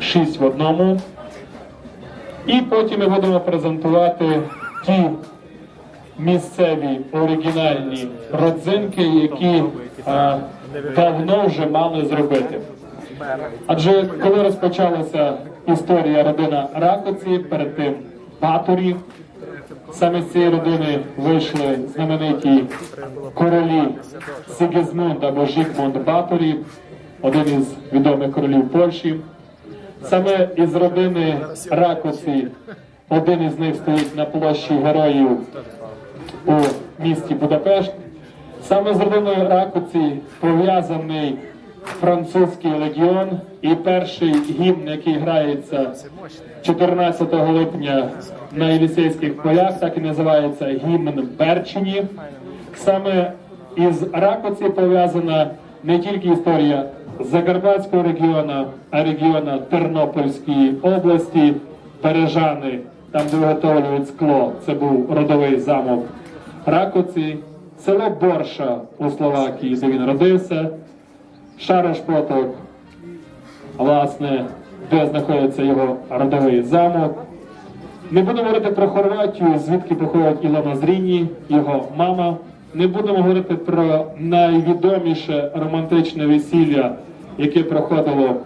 6 в одному. І потім ми будемо презентувати ті місцеві оригінальні родзинки, які е, давно вже мали зробити. Адже коли розпочалася історія родина Ракоці, перед тим Баторі, саме з цієї родини вийшли знамениті королі Сігізмунд або Жігмунд Баторі, один із відомих королів Польщі. Саме із родини Ракоці один із них стоїть на площі героїв у місті Будапешт. Саме з родиною Ракоці пов'язаний французький легіон і перший гімн, який грається 14 липня на Єлісейських полях, так і називається гімн Берчині. Саме із Ракоці пов'язана не тільки історія Закарпатського регіону, а регіону Тернопільської області, Бережани, там де виготовлюють скло. Це був родовий замок Ракоці, село Борша у Словакії, де він родився, Шарошпоток, власне, де знаходиться його родовий замок. Не будемо говорити про Хорватію, звідки походить Ілона Зріні, його мама. Не будемо говорити про найвідоміше романтичне весілля, яке проходило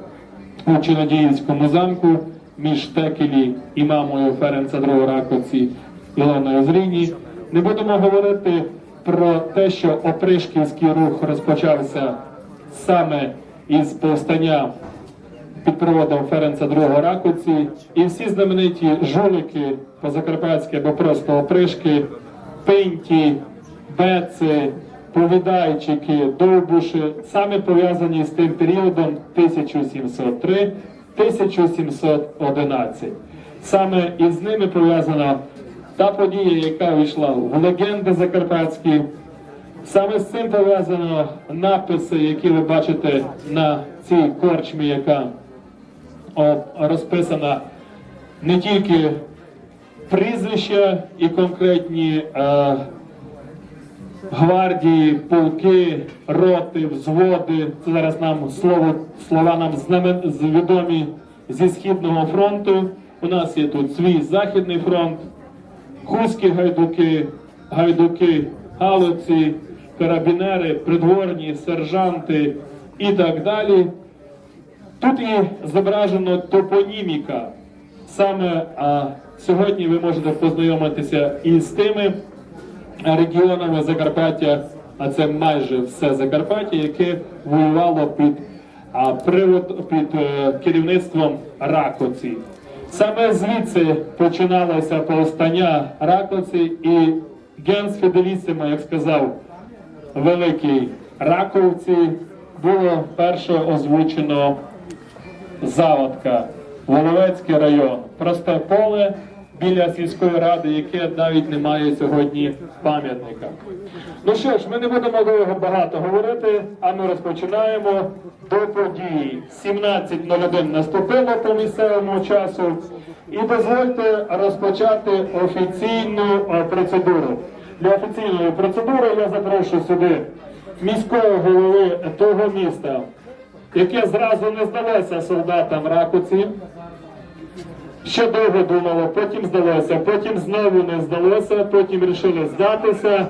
у Чинодіївському замку між Текелі і мамою Ференца II Ракоці Ілоною Зріні. Не будемо говорити про те, що опришківський рух розпочався саме із повстання під проводом Ференца II Ракоці, і всі знамениті жулики позакарпатські або просто опришки, пинті, беци, повідайчики, довбуші, саме пов'язані з тим періодом 1703-1711. Саме із ними пов'язана та подія, яка війшла в легенди закарпатські. Саме з цим пов'язано написи, які ви бачите на цій корчмі, яка розписана не тільки прізвища і конкретні е, гвардії, полки, роти, взводи. Це зараз нам слово слова нам відомі зі східного фронту. У нас є тут свій західний фронт, Хуські гайдуки, гайдуки, галиці, карабінери, придворні, сержанти і так далі. Тут і зображено топоніміка. Саме а, сьогодні ви можете познайомитися із тими регіонами Закарпаття, а це майже все Закарпаття, яке воювало під, привод, під е, керівництвом Ракоці. Саме звідси починалося повстання Ракоці і Генс Феделісимо, як сказав великий Раковці, було перше озвучено Заводка, Воловецький район, просте поле біля сільської ради, яке навіть не має сьогодні пам'ятника. Ну що ж, ми не будемо довго багато говорити, а ми розпочинаємо до події. 17.01 наступило по місцевому часу. І дозвольте розпочати офіційну е, процедуру. Для офіційної процедури я запрошую сюди міського голови того міста, яке зразу не здалося солдатам Ракуці. Ще довго думало, потім здалося, потім знову не здалося, потім вирішили здатися.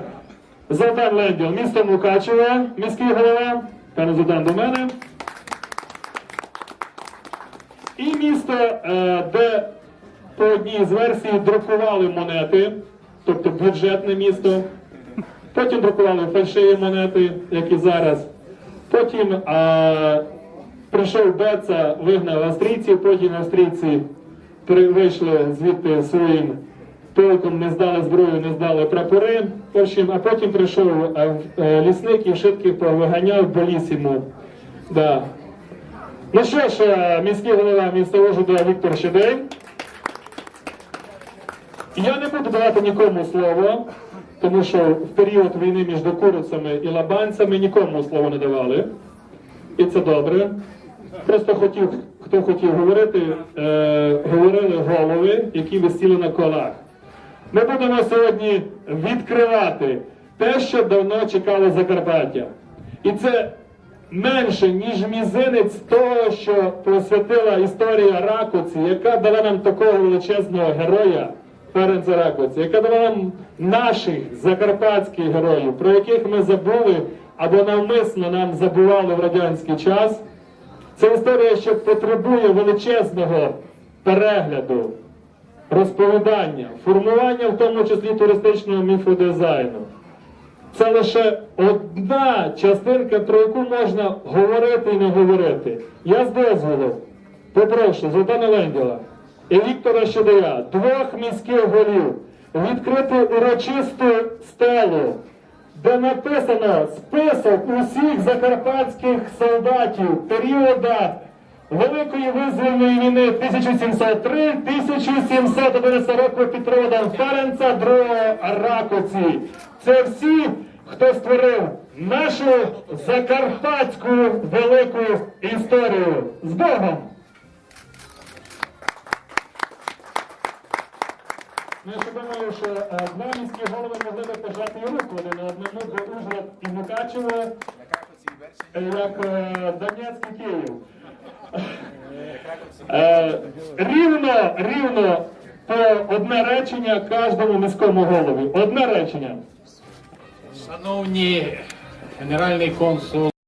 Золтан Ленділ, місто Мукачеве, міський голова, пане Золтан до мене. І місто, е, де по одній з версій друкували монети, тобто бюджетне місто. Потім друкували фальшиві монети, як і зараз. Потім а, прийшов Беца, вигнав австрійців, потім австрійці вийшли звідти своїм полком, не здали зброю, не здали прапори. Потім, а потім прийшов е, е, лісник і швидко повиганяв Белісіму. Да. Ну що ж, е, міський голова міста Ужгорода Віктор Щедей. Я не буду давати нікому слово, тому що в період війни між курицями і лабанцями нікому слово не давали. І це добре. Просто хотів, хто хотів говорити, е, говорили голови, які висіли на колах. Ми будемо сьогодні відкривати те, що давно чекало Закарпаття. І це менше, ніж мізинець того, що посвятила історія Ракоці, яка дала нам такого величезного героя, Ференца Ракоці, яка дала нам наших закарпатських героїв, про яких ми забули або навмисно нам забували в радянський час. Це історія, що потребує величезного перегляду, розповідання, формування, в тому числі туристичного міфодизайну. Це лише одна частинка, про яку можна говорити і не говорити. Я з дозволу попрошу Золтана Ленділа і Віктора Щедая, двох міських голів, відкрити урочисту стелу, де написано список усіх закарпатських солдатів періода Великої визвольної війни 1703-1711 року під проводом Ференца Ракоці. Це всі, хто створив нашу закарпатську велику історію. З Богом! Ну, я ще думаю, що е, два міські голови могли би пожати і руку один одному, бо Ужгород і Мукачево, як е, Донецьк і Київ. Е, рівно, рівно по одне речення кожному міському голові. Одне речення. Шановні генеральний консул